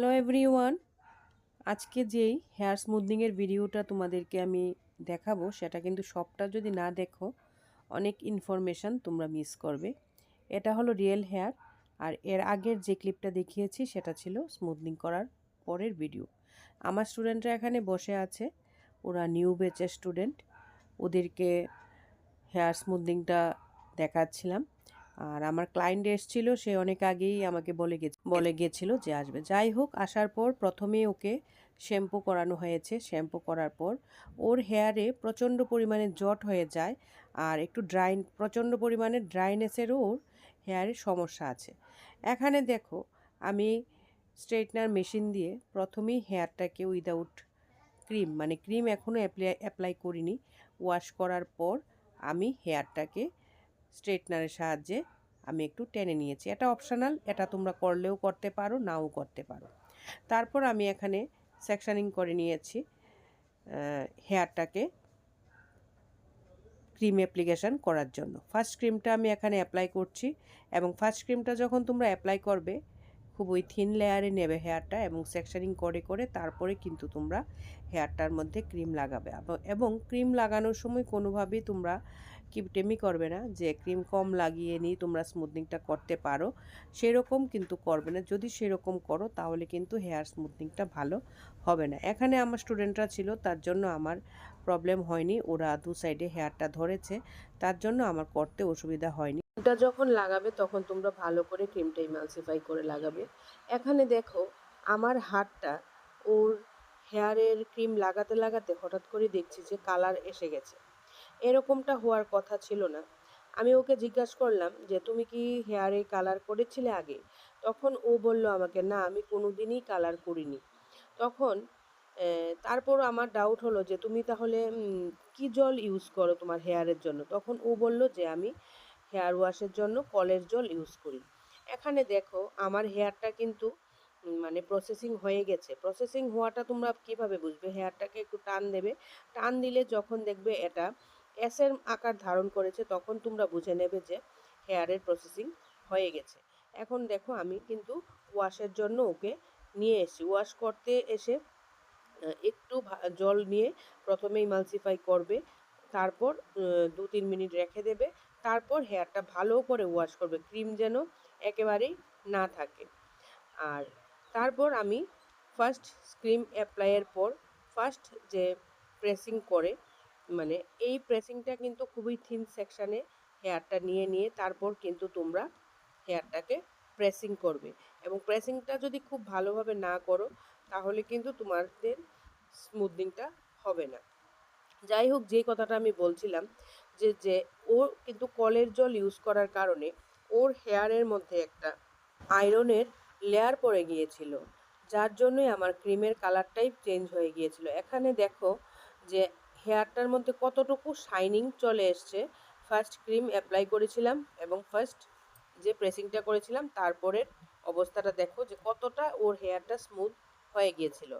Hello everyone আজকে যেই hair স্মুথনিংয়ের ভিডিওটা তোমাদেরকে আমি দেখাবো, সেটা কিন্তু সবটা যদি না দেখো, অনেক ইনফরমেশান তোমরা মিস করবে। এটা হলো রিয়েল হেয়ার আর এর আগের যে ক্লিপটা দেখিয়েছি, সেটা ছিল স্মুথনিং করার পরের ভিডিও আমার স্টুডেন্টরা এখানে বসে আছে, ওরা নিউ ব্যাচের স্টুডেন্ট ওদেরকে হেয়ার স্মুথনিংটা দেখাচ্ছিলাম। আর আমার ক্লায়েন্ট এসেছিল সে অনেক আগেই আমাকে বলে গে বলে গেছিল যে আসবে। যাই হোক, আসার পর প্রথমেই ওকে শ্যাম্পু করানো হয়েছে। শ্যাম্পু করার পর ওর হেয়ারে প্রচণ্ড পরিমাণে জট হয়ে যায় আর একটু ড্রাই প্রচণ্ড পরিমাণে ড্রাইনেসেরও ওর হেয়ারে সমস্যা আছে। এখানে দেখো, আমি স্ট্রেটনার মেশিন দিয়ে প্রথমেই হেয়ারটাকে উইদাউট ক্রিম মানে ক্রিম এখনও অ্যাপ্লাই অ্যাপ্লাই করিনি। ওয়াশ করার পর আমি হেয়ারটাকে স্ট্রেটনারের সাহায্যে আমি একটু টেনে নিয়েছি। এটা অপশনাল এটা তোমরা করলেও করতে পারো, নাও করতে পারো। তারপর আমি এখানে সেকশানিং করে নিয়েছি হেয়ারটাকে ক্রিম অ্যাপ্লিকেশান করার জন্য। ফার্স্ট ক্রিমটা আমি এখানে অ্যাপ্লাই করছি এবং ফার্স্ট ক্রিমটা যখন তোমরা অ্যাপ্লাই করবে, খুব ওই থিন লেয়ারে নেবে হেয়ারটা এবং সেকশানিং করে করে তারপরে কিন্তু তোমরা হেয়ারটার মধ্যে ক্রিম লাগাবে। এবং ক্রিম লাগানোর সময় কোনোভাবেই তোমরা কিপটেমি করবে না, যে ক্রিম কম লাগিয়ে নিয়ে তোমরা স্মুথনিংটা করতে পারো, সেরকম কিন্তু করবে না। যদি সেরকম করো, তাহলে কিন্তু হেয়ার স্মুথনিংটা ভালো হবে না। এখানে আমার স্টুডেন্টরা ছিল, তার জন্য আমার প্রবলেম হয়নি। ওরা দু সাইডে হেয়ারটা ধরেছে, তার জন্য আমার করতে অসুবিধা হয়নি। ওটা যখন লাগাবে, তখন তোমরা ভালো করে ক্রিমটা ইমালসিফাই করে লাগাবে। এখানে দেখো, আমার হাতটা, ওর হেয়ারের ক্রিম লাগাতে লাগাতে হঠাৎ করে দেখছি যে কালার এসে গেছে। এরকমটা হওয়ার কথা ছিল না। আমি ওকে জিজ্ঞাসা করলাম যে, তুমি কি হেয়ারে কালার করেছিলে আগে? তখন ও বলল আমাকে, না, আমি কোনো দিনই কালার করিনি। তখন তারপর আমার ডাউট হলো যে, তুমি তাহলে কি জল ইউজ করো তোমার হেয়ারের জন্য? তখন ও বলল যে, আমি হেয়ার ওয়াশের জন্য কলের জল ইউজ করি। এখানে দেখো, আমার হেয়ারটা কিন্তু মানে প্রসেসিং হয়ে গেছে। প্রসেসিং হওয়াটা তোমরা কীভাবে বুঝবে? হেয়ারটাকে একটু টান দেবে। টান দিলে যখন দেখবে এটা অ্যাসের আকার ধারণ করেছে, তখন তোমরা বুঝে নেবে যে হেয়ারের প্রসেসিং হয়ে গেছে। এখন দেখো আমি কিন্তু ওয়াশের জন্য ওকে নিয়ে এসেছি। ওয়াশ করতে এসে একটু জল নিয়ে প্রথমে ইমালসিফাই করবে, তারপর দু তিন মিনিট রেখে দেবে, তারপর হেয়ারটা ভালো করে ওয়াশ করবে। ক্রিম যেন একেবারেই না থাকে। আর তারপর আমি ফার্স্ট ক্রিম অ্যাপ্লাইয়ের পর ফার্স্ট যে প্রেসিং করে মানে এই প্রেসিংটা কিন্তু খুবই থিন সেকশানে হেয়ারটা নিয়ে নিয়ে তারপর কিন্তু তোমরা হেয়ারটাকে প্রেসিং করবে। এবং প্রেসিংটা যদি খুব ভালোভাবে না করো, তাহলে কিন্তু তোমাদের স্মুথনিংটা হবে না। যাই হোক যে কথাটা আমি বলছিলাম যে যে ও কিন্তু কলের জল ইউজ করার কারণে ওর হেয়ারের মধ্যে একটা আয়রনের লেয়ার পড়ে গিয়েছিল, যার জন্যই আমার ক্রিমের কালারটাই চেঞ্জ হয়ে গিয়েছিল। এখানে দেখো যে হেয়ারটার মধ্যে কতটুকু শাইনিং চলে এসছে ফার্স্ট ক্রিম অ্যাপ্লাই করেছিলাম এবং ফার্স্ট যে প্রেসিংটা করেছিলাম, তারপরের অবস্থাটা দেখো যে কতটা ওর হেয়ারটা স্মুথ হয়ে গিয়েছিল।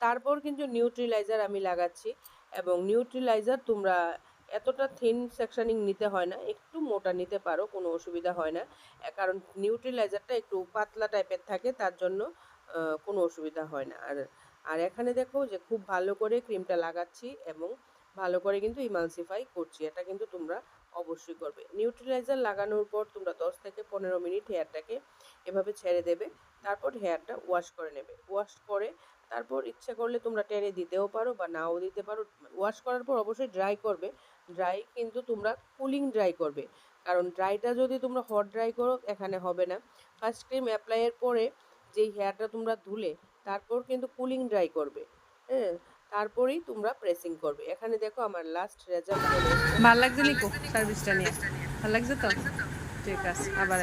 তারপর কিন্তু নিউট্রিলাইজার আমি লাগাচ্ছি এবং নিউট্রিলাইজার তোমরা এতটা থিন সেকশানিং নিতে হয় না, একটু মোটা নিতে পারো, কোনো অসুবিধা হয় না। কারণ নিউট্রিলাইজারটা একটু পাতলা টাইপের থাকে, তার জন্য কোনো অসুবিধা হয় না। আর আর এখানে দেখো যে খুব ভালো করে ক্রিমটা লাগাচ্ছি এবং ভালো করে কিন্তু ইমালসিফাই করছি। এটা কিন্তু তোমরা অবশ্যই করবে। নিউট্রিলাইজার লাগানোর পর তোমরা দশ থেকে পনেরো মিনিট হেয়ারটাকে এভাবে ছেড়ে দেবে। তারপর হেয়ারটা ওয়াশ করে নেবে। ওয়াশ করে তারপর ইচ্ছা করলে তোমরা টেনে দিতেও পারো বা নাও দিতে পারো। ওয়াশ করার পর অবশ্যই ড্রাই করবে। ড্রাই কিন্তু তোমরা কুলিং ড্রাই করবে। কারণ ড্রাইটা যদি তোমরা হট ড্রাই করো, এখানে হবে না। ফার্স্ট ক্রিম অ্যাপ্লাইয়ের পরে যেই হেয়ারটা তোমরা ধুলে তারপর কিন্তু কুলিং ড্রাই করবে হ্যাঁ? তারপরেই তোমরা প্রেসিং করবে। এখানে দেখো আমার লাস্ট রেজাল্ট ভালো লাগছে নিকো সার্ভিসটা নিয়ে। ভালো লাগছে তো? ঠিক আছে, আবার